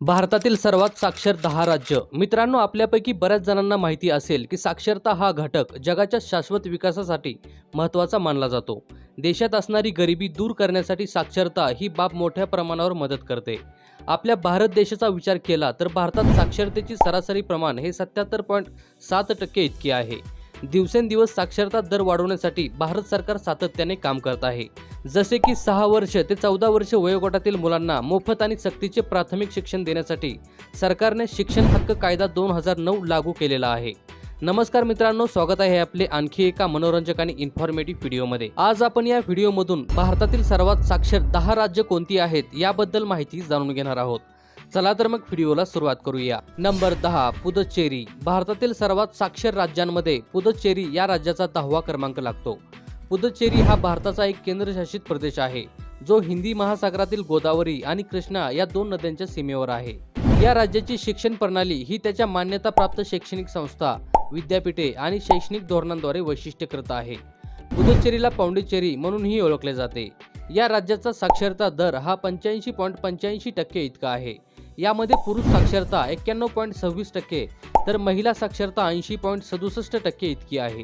भारतातील सर्वात साक्षर दहा राज्य. मित्रांनो आपल्यापैकी बऱ्याच जणांना माहिती असेल की साक्षरता हा घटक जगाच्या शाश्वत विकासासाठी महत्त्वाचा मानला जातो. देशात असणारी गरिबी दूर करण्यासाठी साक्षरता ही बाब मोठ्या प्रमाणावर मदत करते. आपल्या भारत देशाचा विचार केला तर भारतात साक्षरतेची सरासरी प्रमाण हे सत्याहत्तर पॉईंट सात टक्के इतके आहे. दिवसेंदिवस साक्षरता दर वाढवण्यासाठी भारत सरकार सातत्याने काम करत आहे. जसे की सहा वर्ष ते चौदा वर्ष वयोगटातील मुलांना मोफत आणि सक्तीचे प्राथमिक शिक्षण देण्यासाठी सरकारने शिक्षण हक्क कायदा दोन हजार नऊ लागू केलेला आहे. नमस्कार मित्रांनो स्वागत आहे आपले आणखी एका मनोरंजक आणि इन्फॉर्मेटिव्ह व्हिडिओमध्ये. आज आपण या व्हिडिओमधून भारतातील सर्वात साक्षर दहा राज्य कोणती आहेत याबद्दल माहिती जाणून घेणार आहोत. चला तर मग व्हिडिओला सुरुवात करूया. नंबर दहा पुदुच्चेरी. भारतातील सर्वात साक्षर राज्यांमध्ये पुदुच्चेरी या राज्याचा दहावा क्रमांक लागतो. पुदुच्चेरी हा भारताचा एक केंद्रशासित प्रदेश आहे जो हिंदी महासागरातील गोदावरी आणि कृष्णा या दोन नद्यांच्या सीमेवर आहे. या राज्याची शिक्षण प्रणाली ही त्याच्या मान्यताप्राप्त शैक्षणिक संस्था विद्यापीठे आणि शैक्षणिक धोरणांद्वारे वैशिष्ट्यकृत आहे. पुदुच्चेरीला पौंडिचेरी म्हणूनही ओळखले जाते. या राज्याचा साक्षरता दर हा पंच्याऐंशी पॉईंट पंच्याऐंशी टक्के इतका आहे. यामध्ये पुरुष साक्षरता एक्क्याण्णव पॉईंट सव्वीस टक्के तर महिला साक्षरता ऐंशी पॉईंट सदुसष्ट टक्के इतकी आहे.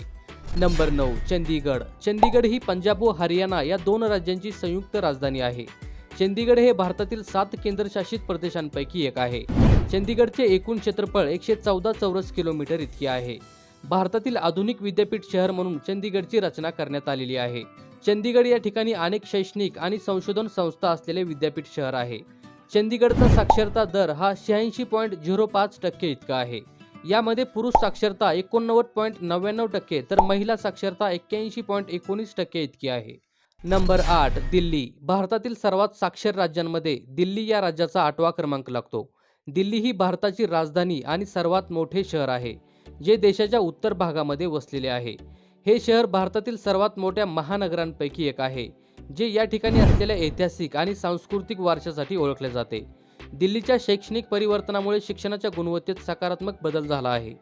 नंबर नऊ चंदीगड. चंदीगड ही पंजाब व हरियाणा या दोन राज्यांची संयुक्त राजधानी आहे. चंदीगड हे भारतातील सात केंद्रशासित प्रदेशांपैकी एक आहे. चंदीगडचे एकूण क्षेत्रफळ एकशे चौदा चौरस किलोमीटर इतके आहे. भारतातील आधुनिक विद्यापीठ शहर म्हणून चंदीगडची रचना करण्यात आलेली आहे. चंदीगड या ठिकाणी अनेक शैक्षणिक आणि संशोधन संस्था असलेले विद्यापीठ शहर आहे. चंदीगडचा साक्षरता दर हा शहाऐंशी पॉईंट झिरो पाच टक्के इतका आहे. यामध्ये पुरुष साक्षरता एकोणनव्वद पॉईंट नव्याण्णव टक्के तर महिला साक्षरता एक्क्याऐंशी पॉईंट एकोणीस टक्के इतकी आहे. नंबर आठ दिल्ली. भारतातील सर्वात साक्षर राज्यांमध्ये दिल्ली या राज्याचा आठवा क्रमांक लागतो. दिल्ली ही भारताची राजधानी आणि सर्वात मोठे शहर आहे जे देशाच्या उत्तर भागामध्ये वसलेले आहे. हे शहर भारतातील सर्वात मोठ्या महानगरांपैकी एक आहे. जे या ठिकाणी असलेल्या ऐतिहासिक आणि सांस्कृतिक वारशासाठी ओळखले जाते. दिल्लीच्या शैक्षणिक परिवर्तनामुळे शिक्षणाच्या गुणवत्तेत सकारात्मक बदल झाला आहे.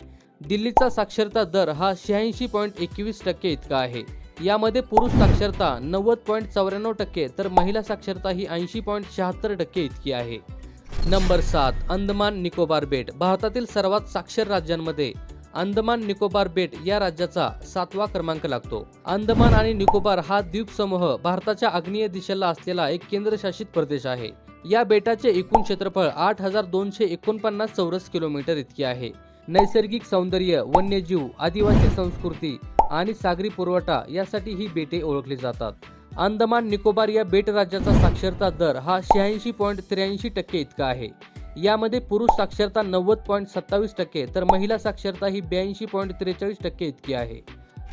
दिल्लीचा साक्षरता दर हा शहाऐंशी पॉईंट एकवीस टक्के इतका आहे. यामध्ये पुरुष साक्षरता नव्वद पॉईंट चौऱ्याण्णव टक्के तर महिला साक्षरता ही ऐंशी पॉईंट शहात्तर टक्के इतकी आहे. नंबर सात अंदमान निकोबार बेट भारतातील सर्वात साक्षर राज्यांमध्ये. अंदमान निकोबार बेट या राज्याचा सातवा क्रमांक लागतो. अंदमान आणि निकोबार हा द्वीपसमूह भारताच्या आग्नेय दिशेला असलेला एक केंद्रशासित प्रदेश आहे. या बेटाचे एकूण क्षेत्रफळ आठ हजार दोनशे एकोणपन्नास चौरस किलोमीटर इतके आहे. नैसर्गिक सौंदर्य वन्यजीव आदिवासी संस्कृती आणि सागरी पुरवठा यासाठी ही बेटे ओळखली जातात. अंदमान निकोबार या बेट राज्याचा साक्षरता दर हा शहाऐंशी पॉईंट त्र्याऐंशी टक्के इतका आहे. यामध्ये पुरुष साक्षरता नव्वद पॉईंट सत्तावीस टक्के तर महिला साक्षरता ही ब्याऐंशी पॉईंट त्रेचाळीस टक्के इतकी आहे.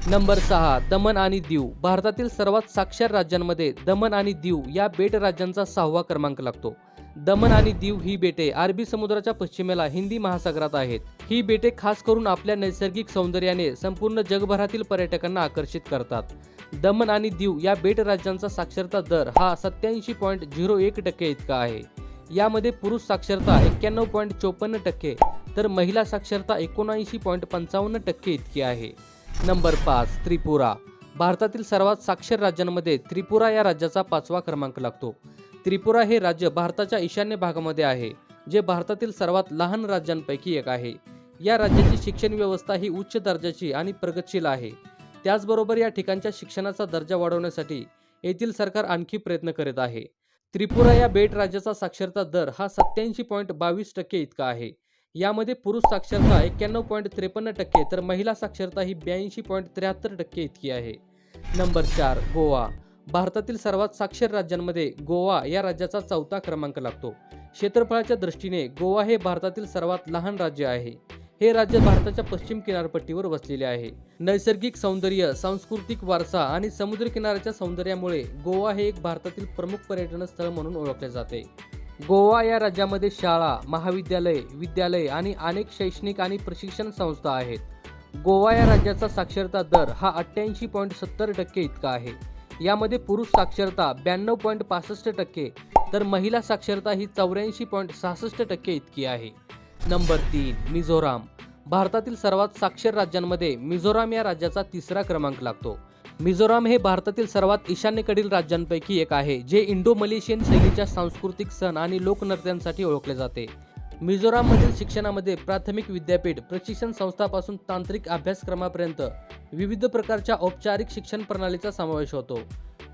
नंबर सहा दमन आणि दीव. भारतातील सर्वात साक्षर राज्यांमध्ये दमन आणि दीव या बेट राज्यांचा सहावा क्रमांक लागतो. दमन आणि दीव ही बेटे अरबी समुद्राच्या पश्चिमेला हिंदी महासागरात आहेत. ही बेटे खास करून आपल्या नैसर्गिक सौंदर्याने संपूर्ण जगभरातील पर्यटकांना आकर्षित करतात. दमन आणि दीव या बेट राज्यांचा साक्षरता दर हा सत्याऐंशी पॉईंट झिरो एक टक्के इतका आहे. यामध्ये पुरुष साक्षरता एक्क्याण्णव पॉईंट चोपन्न टक्के तर महिला साक्षरता एकोणऐंशी पॉईंट पंचावन्न टक्के इतकी आहे. नंबर पाच त्रिपुरा. भारतातील सर्वात साक्षर राज्यांमध्ये त्रिपुरा या राज्याचा पाचवा क्रमांक लागतो. त्रिपुरा हे राज्य भारताच्या ईशान्य भागामध्ये आहे जे भारतातील सर्वात लहान राज्यांपैकी एक आहे. या राज्याची शिक्षण व्यवस्था ही उच्च दर्जाची आणि प्रगतशील आहे. त्याचबरोबर या ठिकाणच्या शिक्षणाचा दर्जा वाढवण्यासाठी येथील सरकार आणखी प्रयत्न करीत आहे. त्रिपुरा या बेट राज्याचा साक्षरता दर हा सत्याऐंशी पॉईंट बावीस टक्के इतका आहे. यामध्ये पुरुष साक्षरता एक्क्याण्णव पॉईंट त्रेपन्न टक्के तर महिला साक्षरता ही ब्याऐंशी पॉईंट त्र्याहत्तर टक्के इतकी आहे. नंबर चार गोवा. भारतातील सर्वात साक्षर राज्यांमध्ये गोवा या राज्याचा चौथा क्रमांक लागतो. क्षेत्रफळाच्या दृष्टीने गोवा हे भारतातील सर्वात लहान राज्य आहे. हे राज्य भारताच्या पश्चिम किनारपट्टीवर वसलेले आहे. नैसर्गिक सौंदर्य सांस्कृतिक वारसा आणि समुद्र किनाऱ्याच्या सौंदर्यामुळे गोवा हे एक भारतातील प्रमुख पर्यटन स्थळ म्हणून ओळखले जाते. गोवा या राज्यामध्ये शाळा महाविद्यालय विद्यालय आणि अनेक शैक्षणिक आणि प्रशिक्षण संस्था आहेत. गोवा या राज्याचा साक्षरता दर हा अठ्ठ्याऐंशी पॉईंट सत्तर टक्के इतका आहे. यामध्ये पुरुष साक्षरता ब्याण्णव पॉईंट पासष्ट टक्के तर महिला साक्षरता ही चौऱ्याऐंशी पॉईंट सहासष्ट टक्के इतकी आहे. नंबर तीन मिझोराम. भारतातील सर्वात साक्षर राज्यांमध्ये मिझोराम या राज्याचा तिसरा क्रमांक लागतो. मिझोराम हे भारतातील सर्वात ईशान्येकडील राज्यांपैकी एक आहे जे इंडो मलेशियन शैलीच्या सांस्कृतिक सण आणि लोकनृत्यांसाठी ओळखले जाते. मिझोराममधील शिक्षणामध्ये प्राथमिक विद्यापीठ प्रशिक्षण संस्थापासून तांत्रिक अभ्यासक्रमापर्यंत विविध प्रकारच्या औपचारिक शिक्षण प्रणालीचा समावेश होतो.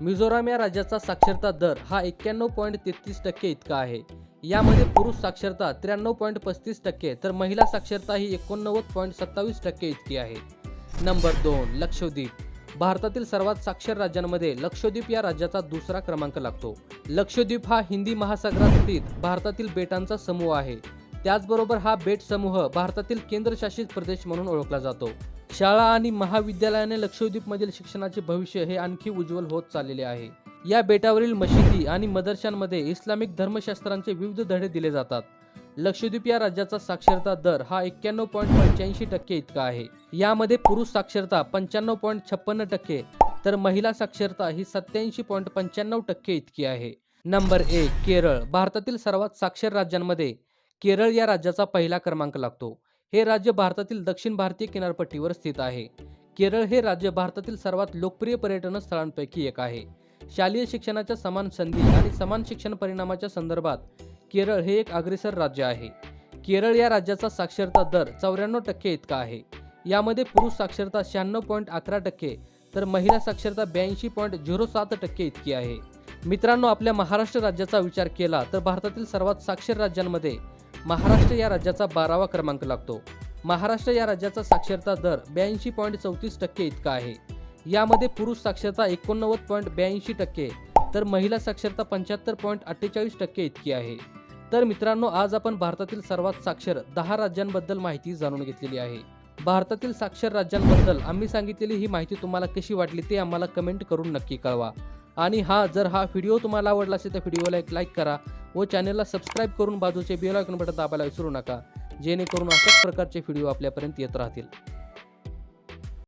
मिझोराम या राज्याचा साक्षरता दर हा एक्क्याण्णव पॉईंट तेहतीस टक्के इतका आहे. यामध्ये पुरुष साक्षरता त्र्याण्णव पॉईंट पस्तीस टक्के तर महिला साक्षरता ही एकोणनव्वद पॉईंट सत्तावीस टक्के इतकी आहे. नंबर दोन लक्षद्वीप. भारतातील सर्वात साक्षर राज्यांमध्ये लक्षद्वीप या राज्याचा दुसरा क्रमांक लागतो. लक्षद्वीप हा हिंदी महासागरात स्थित भारतातील बेटांचा समूह आहे. त्याचबरोबर हा बेट समूह भारतातील केंद्रशासित प्रदेश म्हणून ओळखला जातो. शाळा आणि महाविद्यालयाने लक्षद्वीपमधील शिक्षणाचे भविष्य हे आणखी उज्ज्वल होत चाललेले आहे. या बेटावरील मशिदी आणि मदरशांमध्ये इस्लामिक धर्मशास्त्रांचे विविध धडे दिले जातात. लक्षद्वीप या राज्याचा साक्षरता दर हा एक्क्याण्णव पॉईंट पंच्याऐंशी टक्के इतका आहे. यामध्ये पुरुष साक्षरता पंच्याण्णव पॉईंट छप्पन्न टक्के तर महिला साक्षरता ही सत्याऐंशी पॉईंट पंच्याण्णव टक्के इतकी आहे. नंबर एक केरळ भारतातील सर्वात साक्षर राज्यांमध्ये केरळ या राज्याचा पहिला क्रमांक लागतो. हे राज्य भारतातील दक्षिण भारतीय किनारपट्टीवर स्थित आहे. केरळ हे राज्य भारतातील सर्वात लोकप्रिय पर्यटन स्थळांपैकी एक आहे. शालेय शिक्षणाच्या समान संधी आणि समान शिक्षण परिणामाच्या संदर्भात केरळ हे एक अग्रेसर राज्य आहे. केरळ या राज्याचा साक्षरता दर चौऱ्याण्णव टक्के इतका आहे. यामध्ये पुरुष साक्षरता शहाण्णव पॉईंट अकरा टक्के तर महिला साक्षरता ब्याऐंशी पॉईंट झिरो सात टक्के इतकी आहे. मित्रांनो आपल्या महाराष्ट्र राज्याचा विचार केला तर भारतातील सर्वात साक्षर राज्यांमध्ये महाराष्ट्र या राज्याचा बारावा क्रमांक लागतो. महाराष्ट्र या राज्याचा साक्षरता दर ब्याऐंशी पॉईंट चौतीस टक्के इतका आहे. यामध्ये पुरुष साक्षरता एकोणनव्वद पॉईंट ब्याऐंशी टक्के तर महिला साक्षरता पंच्याहत्तर पॉईंट अठ्ठेचाळीस टक्के इतकी आहे. तर मित्रांनो आज आपण भारतातील सर्वात साक्षर दहा राज्यांबद्दल माहिती जाणून घेतलेली आहे. भारतातील साक्षर राज्यांबद्दल आम्ही सांगितलेली ही माहिती तुम्हाला कशी वाटली ते आम्हाला कमेंट करून नक्की कळवा. आणि हा जर हा व्हिडिओ तुम्हाला आवडला असेल तर व्हिडिओला एक लाईक करा व चॅनलला सबस्क्राईब करून बाजूचे बेल आयकॉन बटन दाबायला विसरू नका जेणेकरून अशाच प्रकारचे व्हिडिओ आपल्यापर्यंत येत राहतील.